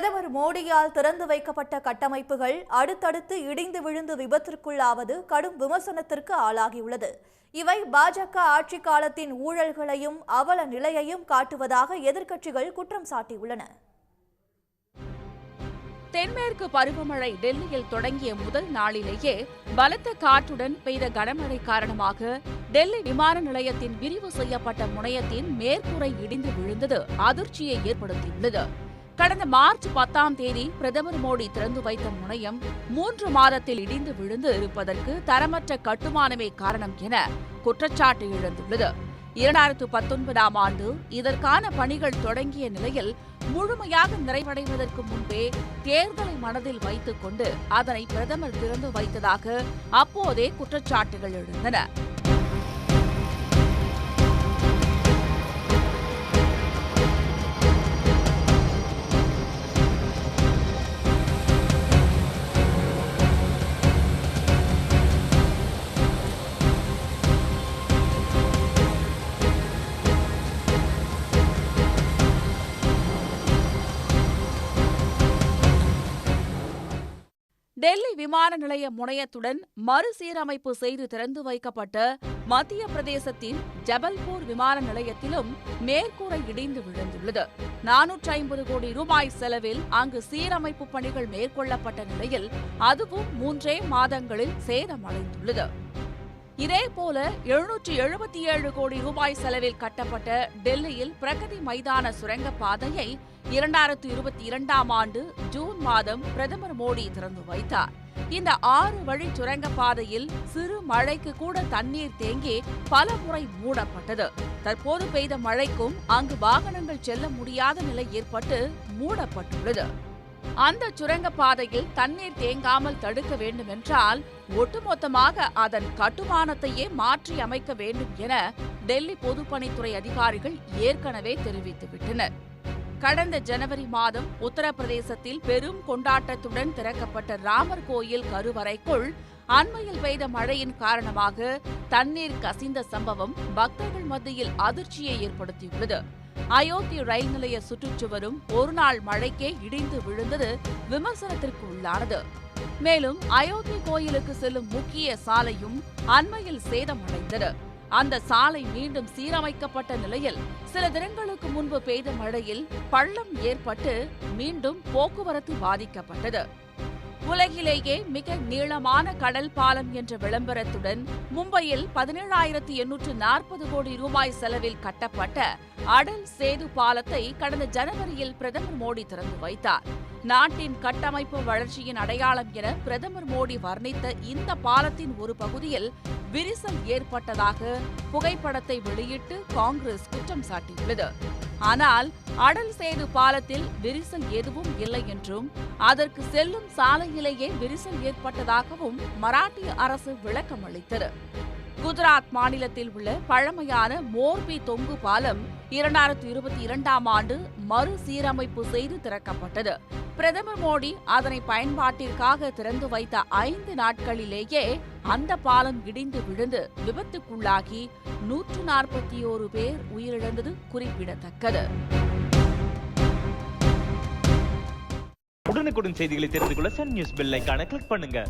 பிரதமர் மோடியால் திறந்து வைக்கப்பட்ட கட்டமைப்புகள் அடுத்தடுத்து இடிந்து விழுந்து விபத்திற்குள்ளாவது கடும் விமர்சனத்திற்கு ஆளாகியுள்ளது. இவை பாஜக ஆட்சி காலத்தின் ஊழல்களையும் அவல நிலையையும் காட்டுவதாக எதிர்க்கட்சிகள் குற்றம் சாட்டியுள்ளன. தென்மேற்கு பருவமழை டெல்லியில் தொடங்கிய முதல் நாளிலேயே பலத்த காற்றுடன் பெய்த கனமழை காரணமாக டெல்லி விமான நிலையத்தின் விரிவு செய்யப்பட்ட முனையத்தின் மேற்கூரை இடிந்து விழுந்தது அதிர்ச்சியை ஏற்படுத்தியுள்ளது. கடந்த மார்ச் பத்தாம் தேதி பிரதமர் மோடி திறந்து வைத்த முனையம் மூன்று மாதத்தில் இடிந்து விழுந்து இருப்பதற்கு தரமற்ற கட்டுமானமே காரணம் என குற்றச்சாட்டு எழுந்துள்ளது. இரண்டாயிரத்து பத்தொன்பதாம் ஆண்டு இதற்கான பணிகள் தொடங்கிய நிலையில் முழுமையாக நிறைவடைவதற்கு முன்பே தேர்தலை மனதில் வைத்துக் கொண்டு அதனை பிரதமர் திறந்து வைத்ததாக அப்போதே குற்றச்சாட்டுகள் எழுந்தன. டெல்லி விமான நிலைய முனையத்துடன் மறுசீரமைப்பு செய்து திறந்து வைக்கப்பட்ட மத்திய பிரதேசத்தின் ஜபல்பூர் விமான நிலையத்திலும் மேற்கூரை இடிந்து விழுந்துள்ளது. நானூற்றி ஐம்பது கோடி ரூபாய் செலவில் அங்கு சீரமைப்பு பணிகள் மேற்கொள்ளப்பட்ட நிலையில் அதுவும் மூன்றே மாதங்களில் சேதமடைந்துள்ளது. இதேபோல எழுநூற்றி எழுபத்தி ஏழு கோடி ரூபாய் செலவில் கட்டப்பட்ட டெல்லியில் பிரகதி மைதான சுரங்கப் பாதையை இரண்டாயிரத்து இருபத்தி இரண்டாம் ஆண்டு ஜூன் மாதம் பிரதமர் மோடி திறந்து வைத்தார். இந்த ஆறு வழி சுரங்கப்பாதையில் சிறு மழைக்கு கூட தண்ணீர் தேங்கி பல முறை மூடப்பட்டது. தற்போது பெய்த மழைக்கும் அங்கு வாகனங்கள் செல்ல முடியாத நிலை ஏற்பட்டு மூடப்பட்டுள்ளது. அந்த சுரங்கப் பாதையில் தண்ணீர் தேங்காமல் தடுக்க வேண்டுமென்றால் ஒட்டுமொத்தமாக அதன் கட்டுமானத்தையே மாற்றி அமைக்க வேண்டும் என டெல்லி பொதுப்பணித்துறை அதிகாரிகள் ஏற்கனவே தெரிவித்துவிட்டனர். கடந்த ஜனவரி மாதம் உத்தரப்பிரதேசத்தில் பெரும் கொண்டாட்டத்துடன் திறக்கப்பட்ட ராமர் கோயில் கருவறைக்குள் அண்மையில் பெய்த மழையின் காரணமாக தண்ணீர் கசிந்த சம்பவம் பக்தர்கள் மத்தியில் அதிர்ச்சியை ஏற்படுத்தியுள்ளது. அயோத்தி ரயில் நிலைய சுற்றுச்சுவரும் ஒருநாள் மழைக்கே இடிந்து விழுந்தது விமர்சனத்திற்கு உள்ளானது மேலும் அயோத்தி கோயிலுக்கு செல்லும் முக்கிய சாலையும் அண்மையில் சேதமடைந்தது. அந்த சாலை மீண்டும் சீரமைக்கப்பட்ட நிலையில் சில தினங்களுக்கு முன்பு பெய்த மழையில் பள்ளம் ஏற்பட்டு மீண்டும் போக்குவரத்து பாதிக்கப்பட்டது. உலகிலேயே மிக நீளமான கடல் பாலம் என்ற விளம்பரத்துடன் மும்பையில் பதினேழாயிரத்து எண்ணூற்று நாற்பது கோடி ரூபாய் செலவில் கட்டப்பட்ட அடல் சேது பாலத்தை கடந்த ஜனவரியில் பிரதமர் மோடி திறந்து வைத்தார். நாட்டின் கட்டமைப்பு வளர்ச்சியின் அடையாளம் என பிரதமர் மோடி வர்ணித்த இந்த பாலத்தின் ஒரு பகுதியில் விரிசல் ஏற்பட்டதாக புகைப்படத்தை வெளியிட்டு காங்கிரஸ் குற்றம் சாட்டியுள்ளது. ஆனால் அடல் சேது பாலத்தில் விரிசல் எதுவும் இல்லை என்றும் அதற்கு செல்லும் சாலையிலேயே விரிசல் ஏற்பட்டதாகவும் மராட்டிய அரசு விளக்கம் அளித்தது. குஜராத் மாநிலத்தில் உள்ள பழமையான மோர்பி தொங்கு பாலம் இரண்டாயிரத்தி இருபத்தி இரண்டாம் ஆண்டு மறுசீரமைப்பு செய்து திறக்கப்பட்டது. பிரதமர் மோடி அதனை பயன்பாட்டிற்காக திறந்து வைத்த ஐந்து நாட்களிலேயே அந்த பாலம் இடிந்து விழுந்து விபத்துக்குள்ளாகி நூற்று நாற்பத்தி ஓரு பேர் உயிரிழந்தது குறிப்பிடத்தக்கது. உடனுக்குடன் செய்திகளை தெரிந்து கொள்ள சன் நியூஸ் பெல் கிளிக் பண்ணுங்க.